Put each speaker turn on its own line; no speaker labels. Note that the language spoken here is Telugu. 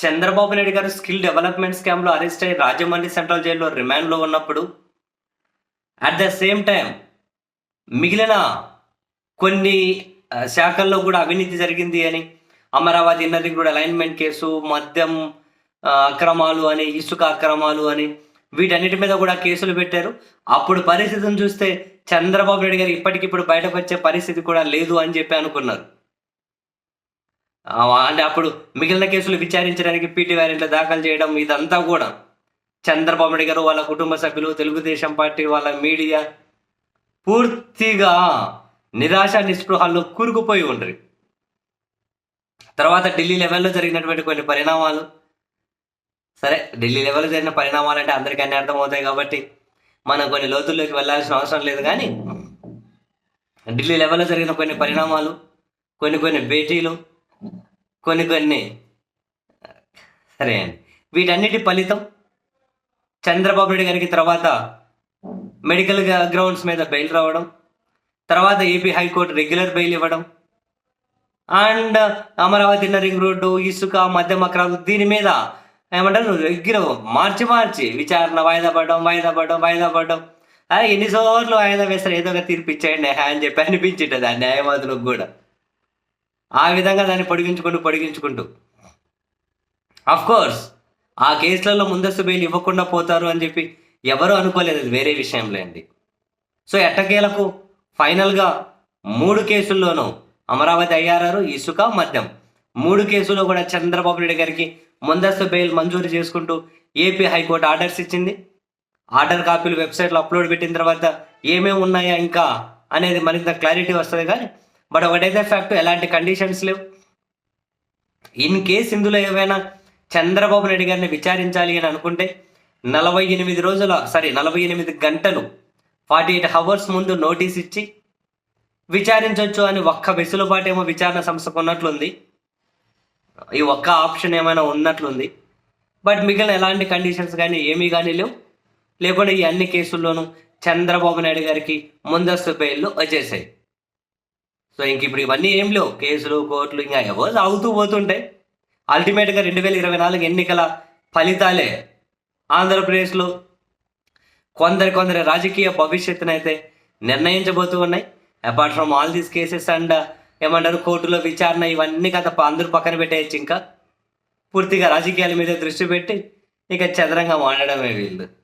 చంద్రబాబు నాయుడు గారు స్కిల్ డెవలప్మెంట్ స్కామ్లో అరెస్ట్ అయ్యి రాజమండ్రి సెంట్రల్ జైల్లో రిమాండ్లో ఉన్నప్పుడు అట్ ద సేమ్ టైం మిగిలిన కొన్ని శాఖల్లో కూడా అవినీతి జరిగింది అని అమరావతి ఇన్నది కూడా అలైన్మెంట్ కేసు మద్యం అక్రమాలు అని ఇసుక అక్రమాలు అని వీటన్నిటి మీద కూడా కేసులు పెట్టారు. అప్పుడు పరిస్థితిని చూస్తే చంద్రబాబు నాయుడు గారు ఇప్పటికిప్పుడు బయటకు వచ్చే పరిస్థితి కూడా లేదు అని చెప్పి అనుకున్నారు. అంటే అప్పుడు మిగిలిన కేసులు విచారించడానికి పీటీ వారెంట్లు దాఖలు చేయడం ఇదంతా కూడా. చంద్రబాబు నాయుడు గారు వాళ్ళ కుటుంబ సభ్యులు తెలుగుదేశం పార్టీ వాళ్ళ మీడియా పూర్తిగా నిరాశ నిస్పృహాల్లో కూరుకుపోయి ఉండరు. తర్వాత ఢిల్లీ లెవెల్లో జరిగినటువంటి కొన్ని పరిణామాలు. సరే ఢిల్లీ లెవెల్లో జరిగిన పరిణామాలు అంటే అందరికీ అన్ని అర్థమవుతాయి కాబట్టి మనం కొన్ని లోతుల్లోకి వెళ్ళాల్సిన అవసరం లేదు కానీ ఢిల్లీ లెవెల్లో జరిగిన కొన్ని పరిణామాలు కొన్ని కొన్ని భేటీలు కొన్ని కొన్ని. సరే అండి. వీటన్నిటి ఫలితం చంద్రబాబు నాయుడు గారికి తర్వాత మెడికల్ గ్రౌండ్స్ మీద బెయిల్ రావడం తర్వాత AP high court regular bail ఇవ్వడం అండ్ అమరావతి రింగ్ రోడ్డు ఇసుక మద్యం అక్రాలు దీని మీద ఏమంటారు రెగ్యులర్ మార్చి మార్చి విచారణ వాయిదా పడడం వాయిదా పడడం వాయిదా పడడం. అదే ఎన్నిసార్లు వాయిదా వేస్తారు? ఏదో ఒక తీర్పు ఇచ్చేయండి. అని చెప్పి అనిపించింటుంది ఆ న్యాయవాదులకు కూడా. ఆ విధంగా దాన్ని పొడిగించుకుంటూ పొడిగించుకుంటూ. అఫ్ కోర్స్ ఆ కేసులలో ముందస్తు బెయిల్ ఇవ్వకుండా పోతారు అని చెప్పి ఎవరు అనుకోలేదు. అది వేరే విషయంలో అండి. సో ఎట్టకేలకు ఫైనల్గా మూడు కేసుల్లోనూ అమరావతి అయ్యారారు ఇసుక మద్యం. మూడు కేసుల్లో కూడా చంద్రబాబు నాయుడు గారికి ముందస్తు బెయిల్ మంజూరు చేసుకుంటూ ఏపీ హైకోర్టు ఆర్డర్స్ ఇచ్చింది. ఆర్డర్ కాపీలు వెబ్సైట్లో అప్లోడ్ పెట్టిన తర్వాత ఏమేమి ఉన్నాయా ఇంకా అనేది మరింత క్లారిటీ వస్తుంది కానీ బట్ ఒకటైతే ఫ్యాక్ట్ ఎలాంటి కండిషన్స్ లేవు. ఇన్ కేస్ ఇందులో ఏమైనా చంద్రబాబు నాయుడు గారిని విచారించాలి అని అనుకుంటే నలభై ఎనిమిది రోజుల సారీ నలభై ఎనిమిది గంటలు ఫార్టీ ఎయిట్ హవర్స్ ముందు నోటీస్ ఇచ్చి విచారించవచ్చు అని ఒక్క వెసులుబాటు ఏమో విచారణ సంస్థకు ఉన్నట్లుంది. ఈ ఒక్క ఆప్షన్ ఏమైనా ఉన్నట్లుంది. బట్ మిగిలిన ఎలాంటి కండిషన్స్ కానీ ఏమీ కానీ లేవు. లేకుండా ఈ అన్ని కేసుల్లోనూ చంద్రబాబు నాయుడు గారికి ముందస్తు బెయిల్లు వచ్చేసాయి. సో ఇంక ఇప్పుడు ఇవన్నీ ఏం లేవు. కేసులు కోర్టులు ఇంకా ఎవో అవుతూ పోతుంటాయి అల్టిమేట్గా రెండు వేల ఇరవై నాలుగు ఎన్నికల ఫలితాలే ఆంధ్రప్రదేశ్లో కొందరి కొందరి రాజకీయ భవిష్యత్తునైతే నిర్ణయించబోతూ ఉన్నాయి. Apart from all these cases and ఏమంటారు కోర్టులో విచారణ ఇవన్నీ కథ అందరూ పక్కన పెట్టేయచ్చు ఇంకా. పూర్తిగా రాజకీయాల మీద దృష్టి పెట్టి ఇక చదరంగా మాట్లాడమే వీళ్ళు.